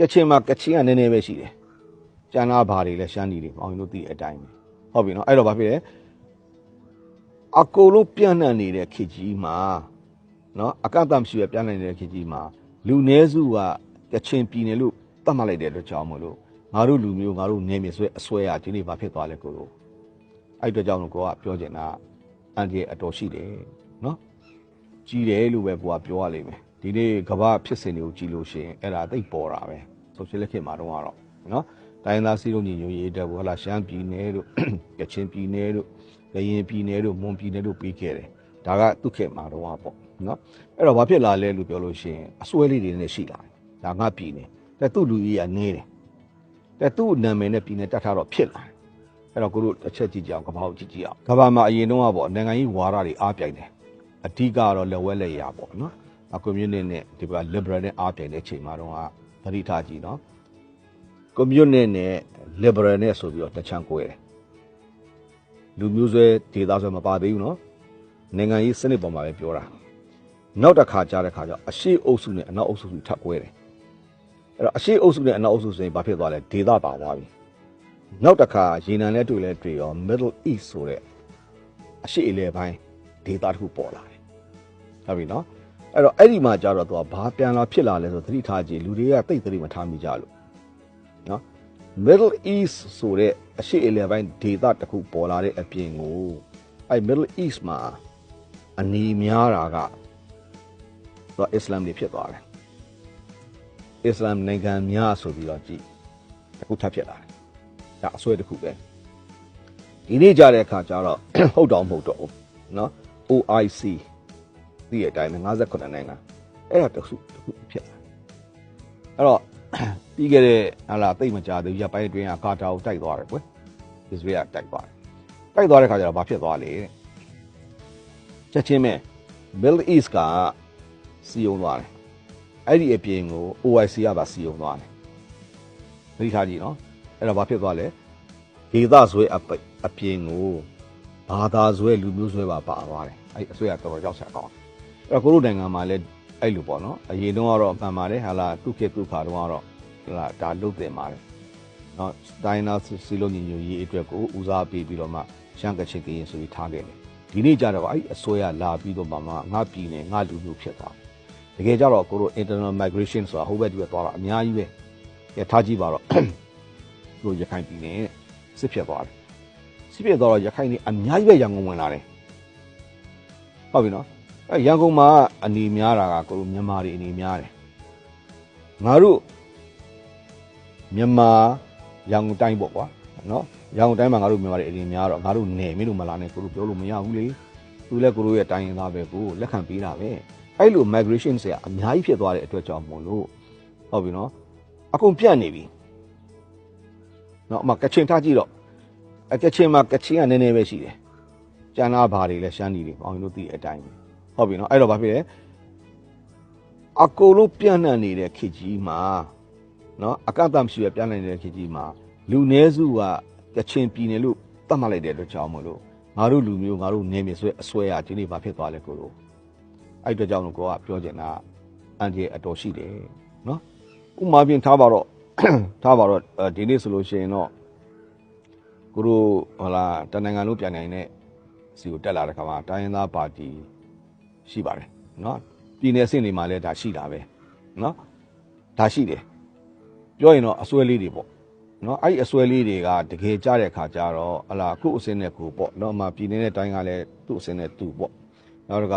ကချင်မှာကချင်ကနည်းနည်းပဲရှိတယ်ကျန်တာဘာတွေလဲရှမ်းပြည်တွေအောင်လို့သိတဲ့အတိုင်းပဲဟုတ်ပြီနော်အဲ့တော့ဘာဖြစ်လဲအကုန်လုံးပြန့်နှံ့နေတဲ့ခေတ်ကြီးမှာနော်အကန့်အသတ်မရှိပဲပြန့်နှံ့နေတဲ့ခေတ်ကြီးမှာလူနည်းစုကကချင်ပြည်နယ်လို့သတ်မှတ်လိုက်တဲ့အတွက်ကြောင့်မလို့ငါတို့လူမျိုးငါတို့နေမြေဆွဲအစွဲရဒီနေ့ဘာဖြစ်သွားလဲကိုလို့အဲ့အတွက်ကြောင့်လို့ကိုကပြောချင်တာအန်ဒီအတော်ရှိတယ်နော်ကြီးတယ်လို့ပဲကိုကပြောရလိမ့်မယ် ဒီနေ့ကဘာဖြစ်စဉ်တွေကိုကြည့်လို့ရှိရင်အဲ့ဒါသိပေါ်တာပဲဆိုရှယ်လက်ခင်မှာတော့ကတော့နော်တိုင်းသားစီးလုံးညီညွတ်ရေးတပ်ကိုဟလာရှမ်းပြည်နယ်တို့ကချင်ပြည်နယ်တို့ကရင်ပြည်နယ်တို့မွန်ပြည်နယ်တို့ပြီးခဲ့တယ်ဒါကသူ့ခင်မှာတော့ပေါ့နော်အဲ့တော့ဘာဖြစ်လာလဲလို့ပြောလို့ရှိရင်အစွဲလေးတွေနဲ့ရှိလာတယ်ဒါငါပြည်နယ်တဲ့သူ့လူကြီးကနေတယ်တဲ့သူ့နာမည်နဲ့ပြည်နယ်တတ်ထားတော့ဖြစ်လာတယ်အဲ့တော့ကိုတို့တစ်ချက်ကြည့်ကြအောင်ကဘာကိုကြည့်ကြည့်အောင်ကဘာမှာအရင်တုန်းကပေါ့နိုင်ငံကြီးဝါဒတွေအားပြိုင်တယ်အဓိကတော့လက်ဝဲလက်ရာပေါ့နော် ကွန်မြူနတီနဲ့ဒီက liberal နဲ့အားပြိုင်တဲ့အချိန်မှာတော့သတိထားကြည့်နော်ကွန်မြူနတီနဲ့ liberal နဲ့ဆိုပြီးတော့တချမ်းကွဲတယ်လူမျိုးဆွဲဒေသဆွဲမပါသေးဘူးနော်နိုင်ငံရေးစနစ်ပေါ်မှာပဲပြောတာနောက်တစ်ခါကြားတဲ့ခါကျတော့အရှိအုပ်စုနဲ့အနောက်အုပ်စုထပ်ကွဲတယ်အဲ့တော့အရှိအုပ်စုနဲ့အနောက်အုပ်စုဆိုရင်ဘာဖြစ်သွားလဲဒေသပါသွားပြီနောက်တစ်ခါရေနံနဲ့တွေ့လဲတွေ့ရော Middle East ဆိုတဲ့အရှိအလဲပိုင်းဒေသတစ်ခုပေါ်လာတယ်ဟုတ်ပြီနော် အဲ့တော့အဲ့ဒီမှာကြတော့သူကဘာပြန်လာဖြစ်လာလဲဆိုသတိထားကြည့်လူတွေကတိတ်သတိမထားမိကြလို့နော် Middle East ဆိုတဲ့အရှေ့အလယ်ပိုင်းဒေသတစ်ခုပေါ်လာတဲ့အပြင်ကိုအဲ့ Middle East မှာအနီများတာကသူကအစ္စလာမ်တွေဖြစ်သွားတယ်အစ္စလာမ်နိုင်ငံများဆိုပြီးတော့ကြည့်တစ်ခုထပ်ဖြစ်လာတယ်ဒါအစွဲတစ်ခုပဲဒီနေ့ကြတဲ့အခါကျတော့ဟုတ်တော့မဟုတ်တော့ဘူးနော် OIC သိတဲ့အတိုင်းပဲ58နိုင်ငံအဲ့ဒါတစ်ခုတစ်ခုဖြစ်လာအဲ့တော့ပြီးခဲ့တဲ့ဟာလာတိတ်မကြသေးဘူးရပိုင်းအတွင်းကကာတာကိုတိုက်သွားတယ်ကွယ်အစ္စရေးကတိုက်သွားတယ်တိုက်သွားတဲ့ခါကျတော့ဘာဖြစ်သွားလဲတဲ့ချက်ချင်းပဲ Middle East ကစီယုံသွားတယ်အဲ့ဒီအပြင်ကို OIC ကပါစီယုံသွားတယ်သတိထားကြည့်နော်အဲ့တော့ဘာဖြစ်သွားလဲဒေသဆွဲအပိတ်အပြင်ကိုဘာသာဆွဲလူမျိုးဆွဲပါပါသွားတယ်အဲ့ဒီအဆွဲကတော်တော်ကြောက်စရာကောင်း တယ်အဲ့တော့ကိုတို့နိုင်ငံမှာလည်းအဲ့လိုပေါ့နော်အရင်တုန်းကတော့မှန်ပါတယ်ဟာလာသူခေတ်သူခါတုန်းကတော့ဟာလာဒါလုတ်တင်ပါတယ်နော်တိုင်းနာစီလုံးညီညွတ်ရေးအတွက်ကိုဦးစားပေးပြီးတော့မှရှမ်းကချင်ကရင်ဆိုပြီးထားခဲ့တယ်ဒီနေ့ကျတော့အဲ့ဒီအစိုးရလာပြီးတော့မှငါပြည်နယ်ငါလူမျိုးဖြစ်သွားတကယ်ကြတော့ကိုတို့ internal migration ဆိုတာဟိုဘက်ဒီဘက်သွားတာအများကြီးပဲရထားကြည့်ပါတော့တို့ရခိုင်ပြည်နယ်စစ်ဖြစ်သွားတယ်စစ်ဖြစ်သွားတော့ရခိုင်နေအများကြီးပဲရန်ကုန်ဝင်လာတယ်ဟုတ်ပြီနော် အဲရန်ကုန်မှာအနေများတာကကိုလိုမြန်မာတွေအနေများတယ်ငါတို့မြန်မာရန်ကုန်တိုင်းပေါ့ကွာနော်ရန်ကုန်တိုင်းမှာငါတို့မြန်မာတွေအနေများတော့ငါတို့နယ်မင်းတို့မလာနဲ့ကိုလိုပြောလို့မရဘူးလေသူလည်းကိုလိုရဲ့တိုင်းရင်းသားပဲကိုလက်ခံပေးတာပဲအဲ့လို migration ဆရာအများကြီးဖြစ်သွားတဲ့အတွက်ကြောင့်မို့လို့ဟုတ်ပြီနော်အကုန်ပြန့်နေပြီနော်အမကချင်ထားကြည့်တော့အကချင်မှာကချင်ကနည်းနည်းပဲရှိတယ်ကျန်တာဘာတွေလဲရှမ်းပြည်တွေအောင်လို့သိတဲ့အတိုင်းပဲ ဟုတ်ပြီနော်အဲ့တော့ဘာဖြစ်လဲအကုန်လုံးပြန့်နှံ့နေတဲ့ခေတ်ကြီးမှာနော်အကန့်အသတ်မရှိပဲပြန့်နှံ့နေတဲ့ခေတ်ကြီးမှာလူနည်းစုကကချင်ပြည်နယ်လို့သတ်မှတ်လိုက်တဲ့အတွက်ကြောင့်မလို့ငါတို့လူမျိုးငါတို့နေမြေဆွဲအစွဲရဒီနေ့ဘာဖြစ်သွားလဲကိုလိုအဲ့အတွက်ကြောင့်လို့ကိုကပြောချင်တာအန်ဒီအတော်ရှိတယ်နော်ဥမာပြင်ထားပါတော့ထားပါတော့အဲဒီနေ့ဆိုလို့ရှိရင်တော့ကိုတို့ဟလာတနင်္ဂနွေလုံးပြန်နိုင်တဲ့စီကိုတက်လာတဲ့ခါမှာတိုင်းရင်းသားပါတီ ရှိပါတယ်နော်ပြည်နယ်ဆင့်တွေမှာလည်းဒါရှိတာပဲနော်ဒါရှိတယ်ပြောရင်တော့အစွဲလေးတွေပေါ့နော်အဲ့ဒီအစွဲလေးတွေကတကယ်ကြတဲ့ခါကျတော့ဟလာခုအစင်းနဲ့ကိုပေါ့နော်မှပြည်နေတဲ့တိုင်းကလည်းသူ့အစင်းနဲ့သူ့ပေါ့နောက်တက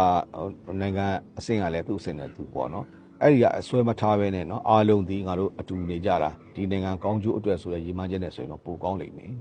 နိုင်ငံအစင်းကလည်းသူ့အစင်းနဲ့သူ့ပေါ့နော်အဲ့ဒီကအစွဲမထားပဲနဲ့နော်အားလုံးဒီငါတို့အတူနေကြတာဒီနိုင်ငံကောင်းကျိုးအတွက်ဆိုရည်မှန်းချက်နဲ့ဆိုရင်တော့ပိုကောင်းလိမ့်မယ်